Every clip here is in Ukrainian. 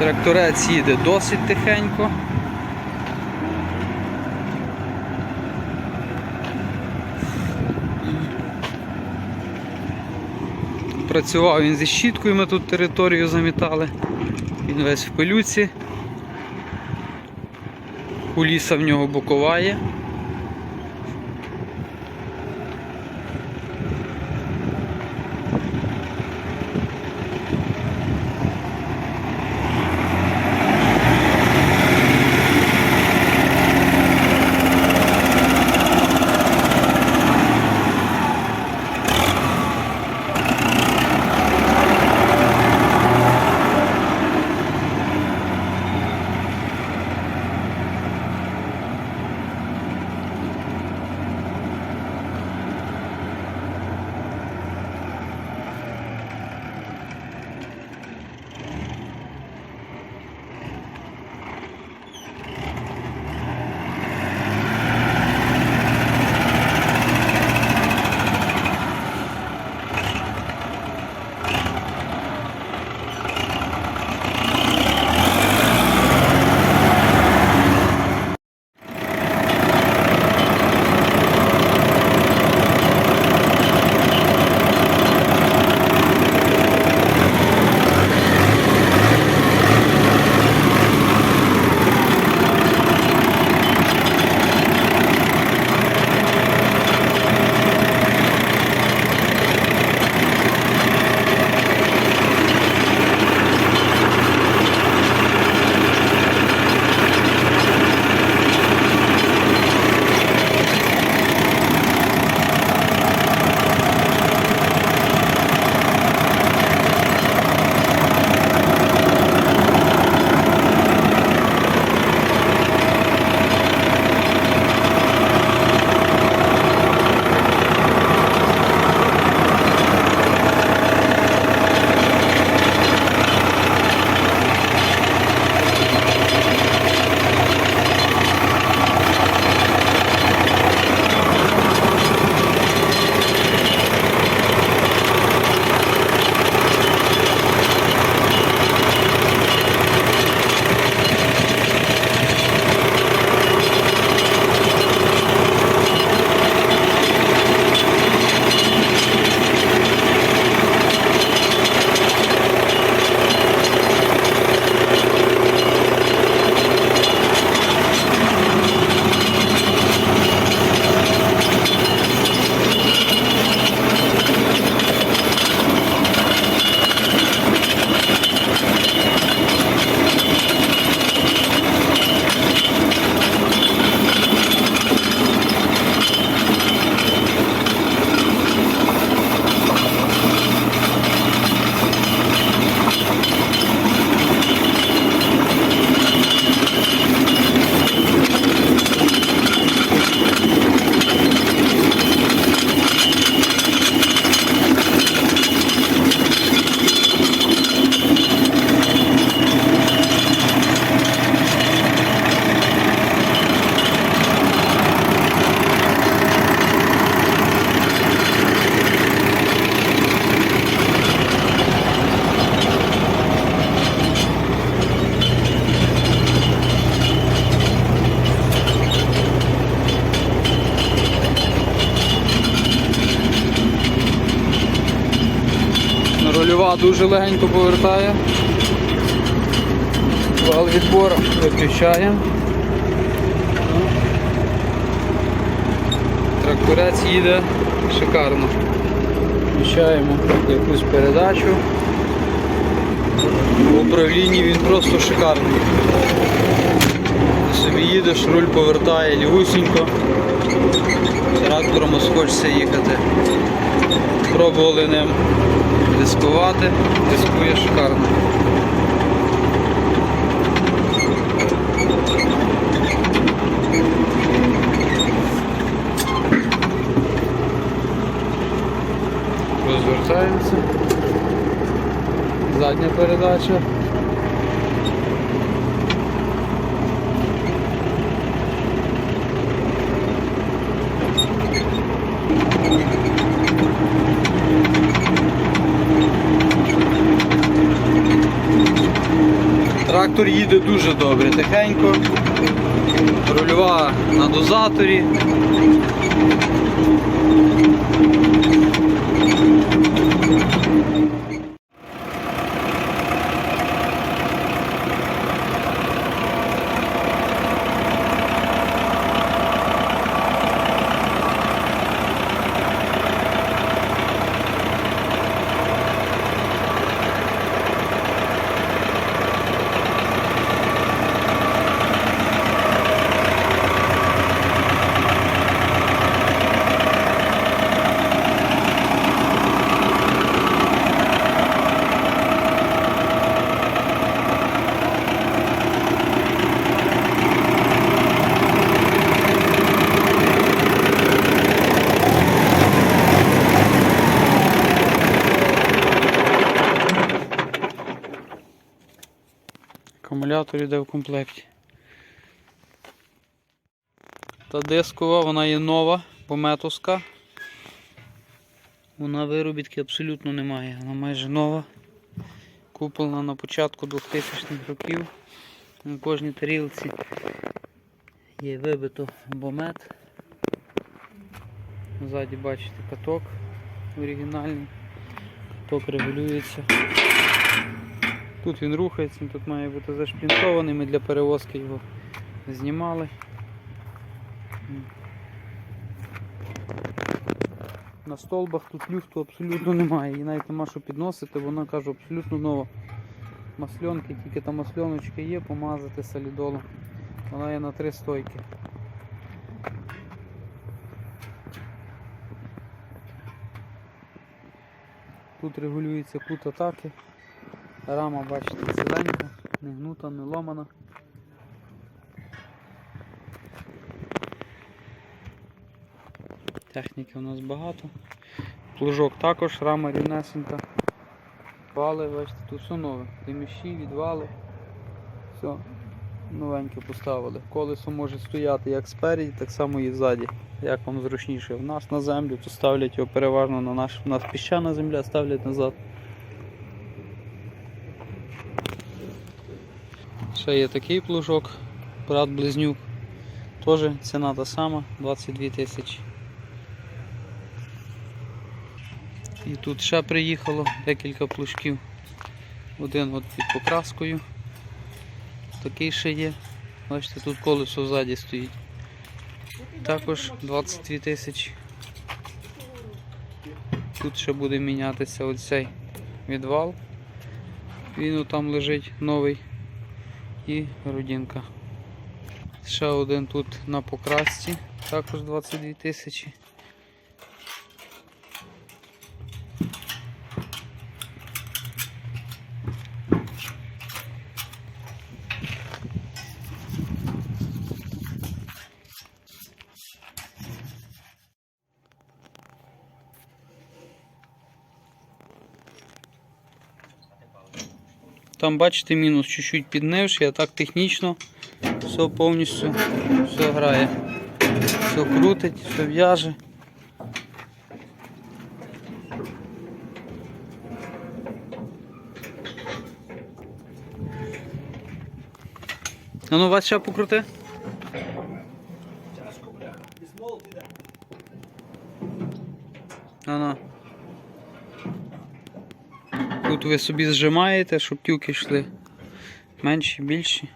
Тракторець їде досить тихенько. Працював він зі щіткою, ми тут територію замітали. Він весь в пилюці. Куліса в нього бокова є. Дуже легенько повертає. Вал відбору виключаємо. Тракторець їде шикарно. Включаємо якусь передачу. В управлінні він просто шикарний. Собі їдеш, руль повертає лівусінько. Трактором ось хочеться їхати. Пробували ним дискувати, дискує шикарно. Розвертається. Задня передача. Трактор їде дуже добре, тихенько. Рульова на дозаторі. Акумулятор йде в комплекті. Та дискова, вона є нова, пометовська. Вона виробітки абсолютно немає. Вона майже нова. Куплена на початку 2000-х років. На кожній тарілці є вибито бомет. Ззаді бачите каток оригінальний. Каток регулюється. Тут він рухається, тут має бути зашплінтований, ми для перевозки його знімали. На столбах тут люфту абсолютно немає, і навіть нема що підносити, вона кажу абсолютно нова. Масльонки, тільки там масльоночка є, помазати солідолом. Вона є на три стойки. Тут регулюється кут атаки. Рама, бачите, ціленька, не гнута, не ломана. Техніки у нас багато. Плужок також, рама рівнесенька. Вали, бачите, тут все нове. Деміші, відвали. Все, новеньке поставили. Колесо може стояти як спереді, так само і ззаді. Як вам зручніше. В нас на землю, то ставлять його переважно на наш. У нас піщана земля, ставлять назад. Ще є такий плужок, брат близнюк. Теж ціна та сама, 22 тисячі. І тут ще приїхало декілька плужків. Один от під покраскою. Такий ще є. Бачите, тут колесо ззаді стоїть. Також 22 тисячі. Тут ще буде мінятися оцей відвал. Він там лежить новий і родинка. Ще один тут на покрасці, також 22 тисячі. Там бачите мінус чуть-чуть піднивши, а так технічно все повністю все грає. Все крутить, все в'яже. А ну вас ще покрути. Ви собі зжимаєте, щоб тюки йшли менші, більші.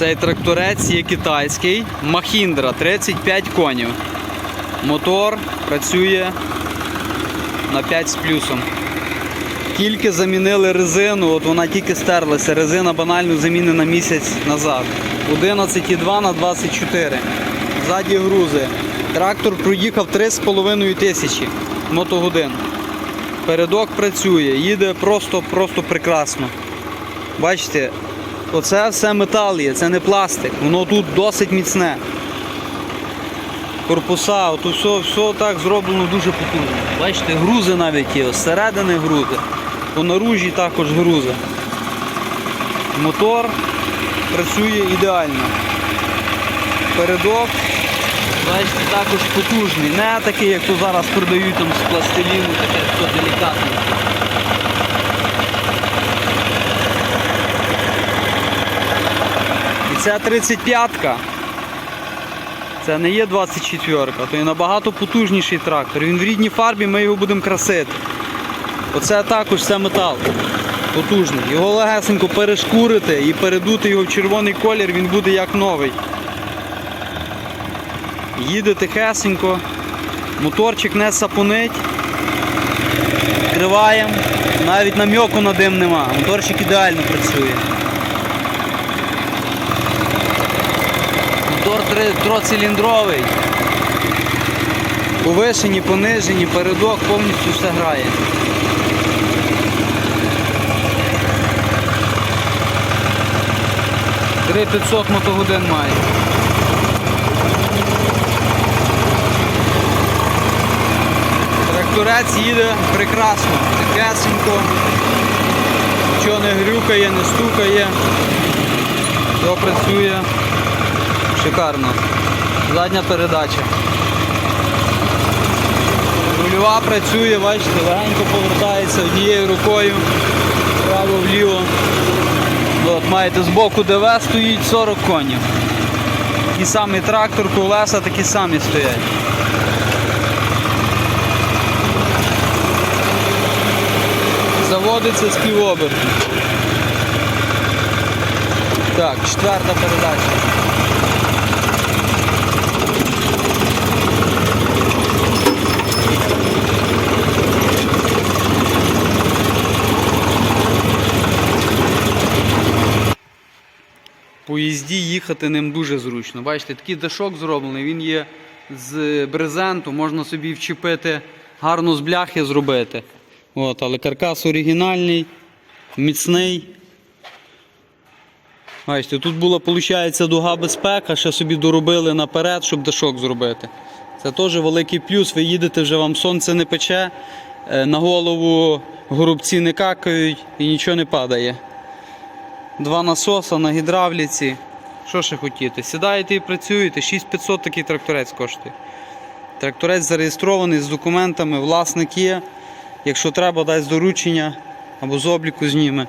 Цей тракторець є китайський, Махіндра 35 конів. Мотор працює на 5 з плюсом. Тільки замінили резину, от вона тільки стерлася. Резина банально замінена місяць назад. 11,2 на 24. Ззаді грузи. Трактор проїхав 3,5 тисячі мотогодин. Передок працює, їде просто, просто прекрасно. Бачите, оце все метал є, це не пластик. Воно тут досить міцне. Корпуса, от все, все так зроблено дуже потужно. Бачите, грузи навіть є, зсередини грузи. По наружі також грузи. Мотор працює ідеально. Передок, бачите, також потужний. Не такий, як то зараз продають там з пластиліну, таке все делікатне. Ця 35-ка. Це не є 24-ка, то є набагато потужніший трактор. Він в рідній фарбі, ми його будемо красити. Оце також це метал. Потужний. Його легесенько перешкурити і передути його в червоний колір, він буде як новий. Їде тихесенько, моторчик не сапунить. Відкриваємо. Навіть намьоку на дим нема. Моторчик ідеально працює. Троциліндровий. Повишені, понижені, передок повністю все грає. Три 500 мотогодин має. Тракторець їде прекрасно, тихесенько, нічого не грюкає, не стукає, все працює шикарно. Задня передача. Рульова працює, бачите, легенько повертається однією рукою, вправо-вліво. От маєте збоку ДВ стоїть 40 конів. Такий самий трактор, колеса такі самі стоять. Заводиться з півоберту. Так, четверта передача. Їзді їхати ним дуже зручно. Бачите, такий дашок зроблений, він є з брезенту, можна собі вчепити, гарно з бляхи зробити. От, але каркас оригінальний, міцний. Бачите, тут була, виходить, дуга безпека, ще собі доробили наперед, щоб дашок зробити. Це теж великий плюс. Ви їдете, вже вам сонце не пече, е, на голову горобці не какають і нічого не падає. Два насоса на гідравліці. Що ще хотіти? Сідаєте і працюєте, 6500 такий тракторець коштує. Тракторець зареєстрований з документами, власник є. Якщо треба, дасть доручення або з обліку зніме.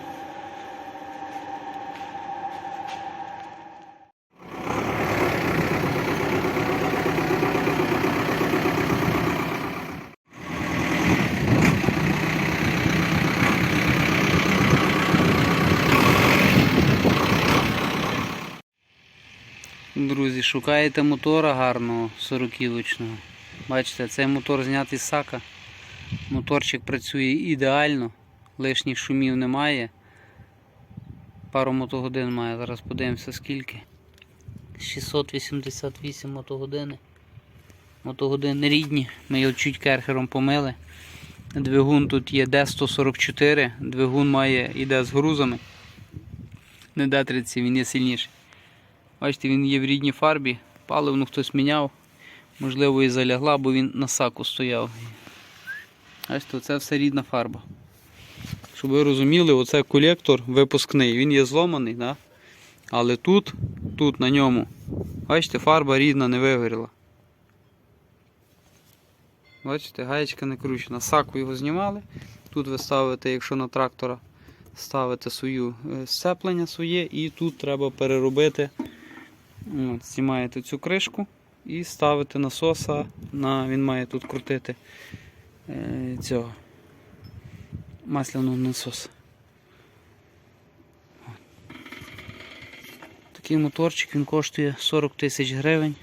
Шукаєте мотора гарного 40-кілочного. Бачите, цей мотор знятий з сака. Моторчик працює ідеально, лишніх шумів немає. Пару мотогодин має, зараз подивимося скільки. 688 мотогодини. Мотогодини рідні, ми його чуть керхером помили. Двигун тут є D144, двигун має іде з грузами. Не D30, він є сильніший. Бачите, він є в рідній фарбі, паливну хтось міняв, можливо і залягла, бо він на саку стояв. Бачите, це все рідна фарба. Щоб ви розуміли, оце колектор випускний, він є зломаний, да? але тут, тут на ньому, бачите, фарба рідна не вигоріла. Бачите, гаєчка не кручена. Саку його знімали. Тут ви ставите, якщо на трактора ставите свою е, сцеплення своє, і тут треба переробити. От, знімаєте цю кришку і ставите насоса. На, він має тут крутити е, цього масляного насоса. Такий моторчик він коштує 40 тисяч гривень.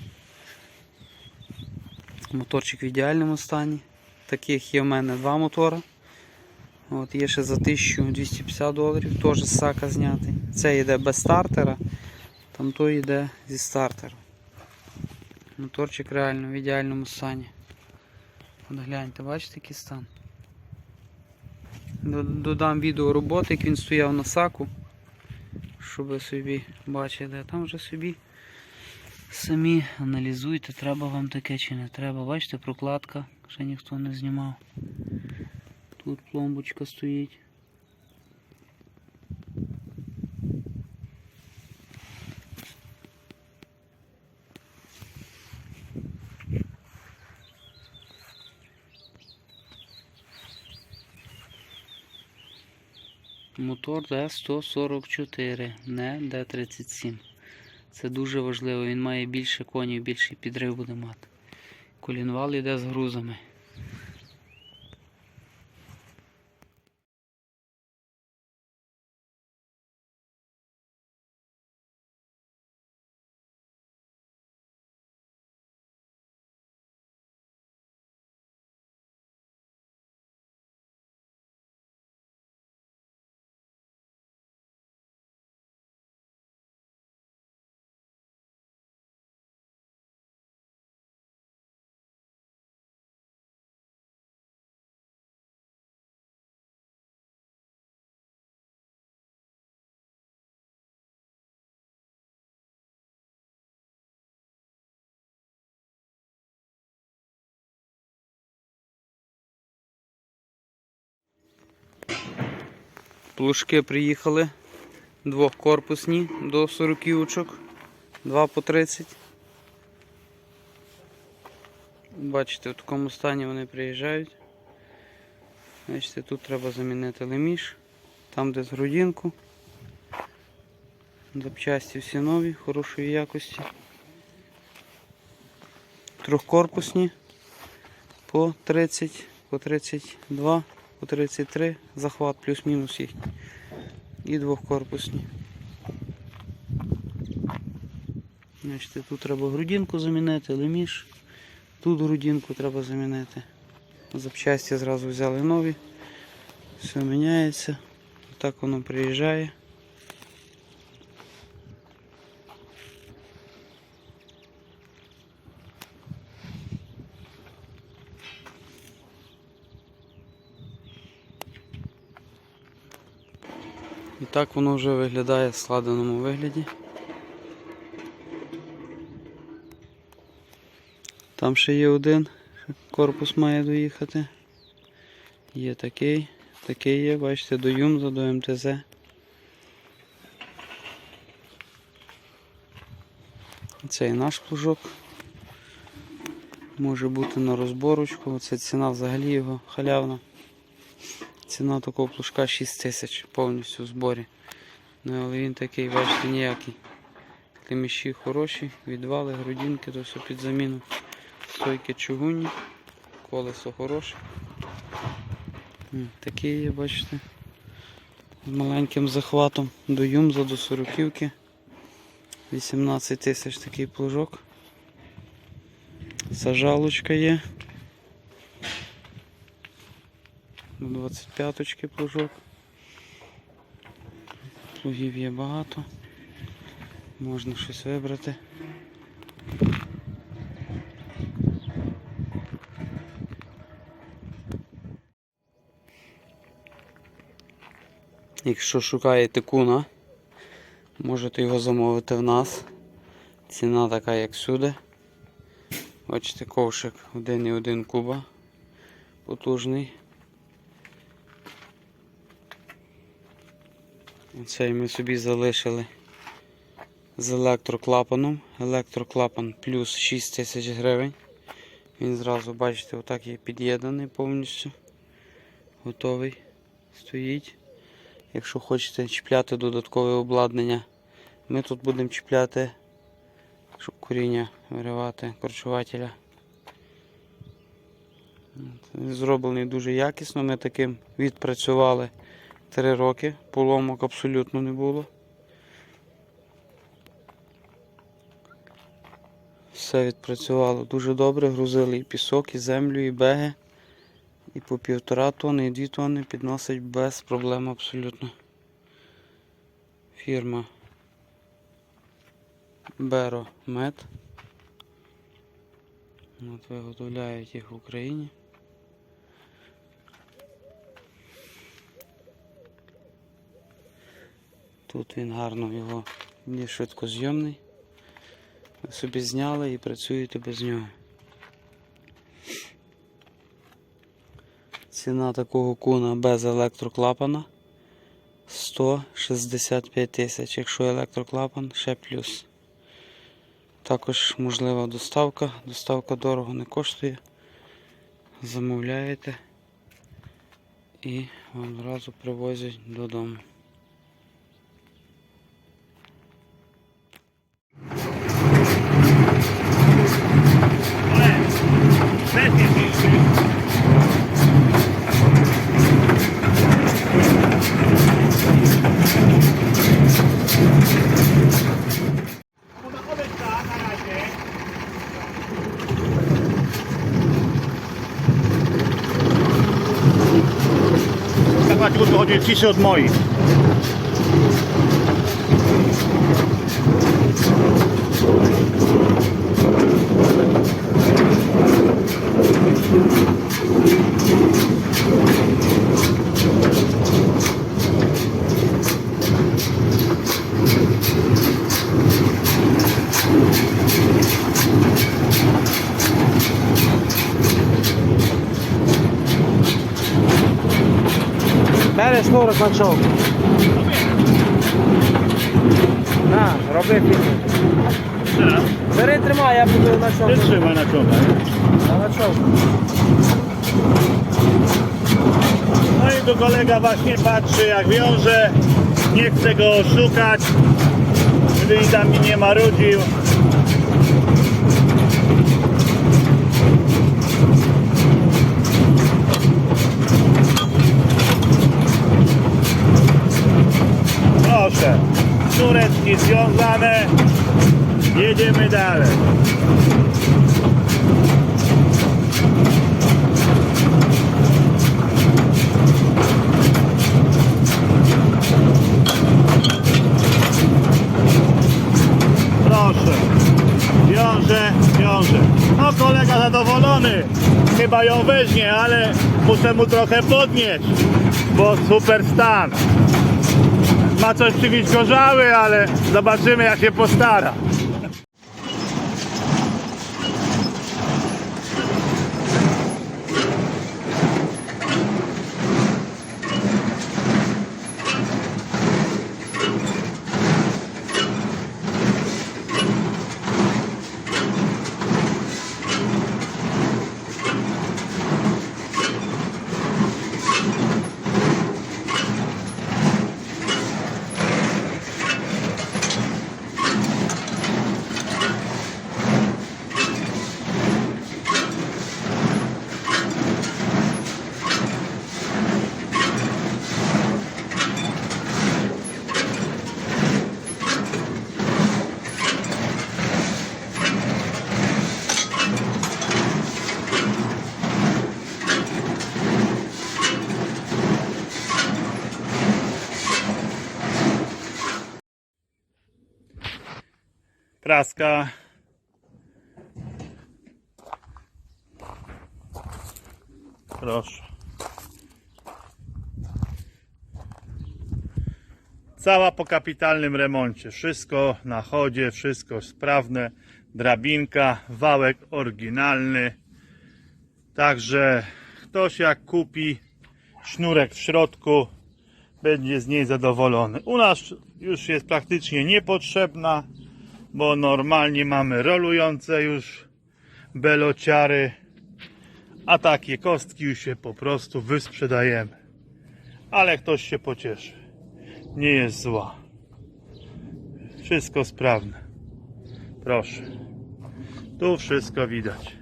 Моторчик в ідеальному стані. Таких є в мене два мотора. От є ще за 1250 доларів, теж з сака знятий. Це йде без стартера, там той йде зі стартера. Моторчик реально в ідеальному стані. От гляньте, бачите який стан. Додам відео роботи, як він стояв на саку, щоб ви собі бачили, а там вже собі самі аналізуйте, треба вам таке чи не треба. Бачите, прокладка, ще ніхто не знімав. Тут пломбочка стоїть. Мотор Д144, не Д37. Це дуже важливо, він має більше конів, більший підрив буде мати. Колінвал йде з грузами. Плужки приїхали двохкорпусні до 40 очок, 2 по 30. Бачите, в такому стані вони приїжджають. Бачите, тут треба замінити леміш, там де з грудинку. Запчасті всі нові, хорошої якості. Трьохкорпусні по 30, по 32, по 33, захват плюс-мінус їхній. І двохкорпусні. Значить, тут треба грудинку замінити, леміш. Тут грудинку треба замінити. Запчасті зразу взяли нові. Все міняється. Так воно приїжджає. І так воно вже виглядає в складеному вигляді. Там ще є один, корпус має доїхати. Є такий, такий є, бачите, до Юмза, до МТЗ. Це і наш плужок. Може бути на розборочку. Це ціна взагалі його халявна. Ціна такого плужка 6 тисяч повністю в зборі. Ну, але він такий, бачите, ніякий. Клеміші хороші, відвали, грудинки, то все під заміну. Стойки чугунні, колесо хороше. Такий є, бачите. Маленьким захватом до Юмза, до сороківки. 18 тисяч такий плужок. Сажалочка є. До 25-ки плужок. Плугів є багато. Можна щось вибрати. Якщо шукаєте куна, можете його замовити в нас. Ціна така, як всюди. Бачите, ковшик 1,1 куба. Потужний. Цей ми собі залишили з електроклапаном. Електроклапан плюс 6 тисяч гривень. Він зразу, бачите, отак є під'єднаний повністю. Готовий. Стоїть. Якщо хочете чіпляти додаткове обладнання, ми тут будемо чіпляти, щоб коріння виривати корчувателя. Зроблений дуже якісно. Ми таким відпрацювали 3 роки. Поломок абсолютно не було. Все відпрацювало дуже добре. Грузили і пісок, і землю, і беги. І по півтора тонни, і дві тонни підносить без проблем абсолютно. Фірма Беро Мед. От виготовляють їх в Україні. Тут він гарно його є швидкозйомний. Ви собі зняли і працюєте без нього. Ціна такого куна без електроклапана 165 тисяч. Якщо електроклапан, ще плюс. Також можлива доставка. Доставка дорого не коштує. Замовляєте і вам одразу привозять додому. odwietrzycie od moich. Thank you. od moich. Бере шнурок на чому. На, роби фільм. Бери, тримай, я буду на чому. Ty trzymaj na ciągle. На чому. No i tu kolega właśnie patrzy jak wiąże. Nie chce go oszukać. Gdy i tam mi nie marudził. Proszę, sznureczki związane. Jedziemy dalej. Proszę. Wiąże, wiąże. No kolega zadowolony. Chyba ją weźmie, ale muszę mu trochę podnieść. Bo super stan. Ma coś przywieźć gorzały, ale zobaczymy jak się postara. Praska. Proszę. Cała po kapitalnym remoncie. Wszystko na chodzie, wszystko sprawne. Drabinka, wałek oryginalny. Także ktoś jak kupi sznurek w środku, będzie z niej zadowolony. U nas już jest praktycznie niepotrzebna bo normalnie mamy rolujące już belociary, a takie kostki już się po prostu wysprzedajemy. Ale ktoś się pocieszy. Nie jest zła. Wszystko sprawne. Proszę. Tu wszystko widać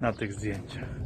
na tych zdjęciach.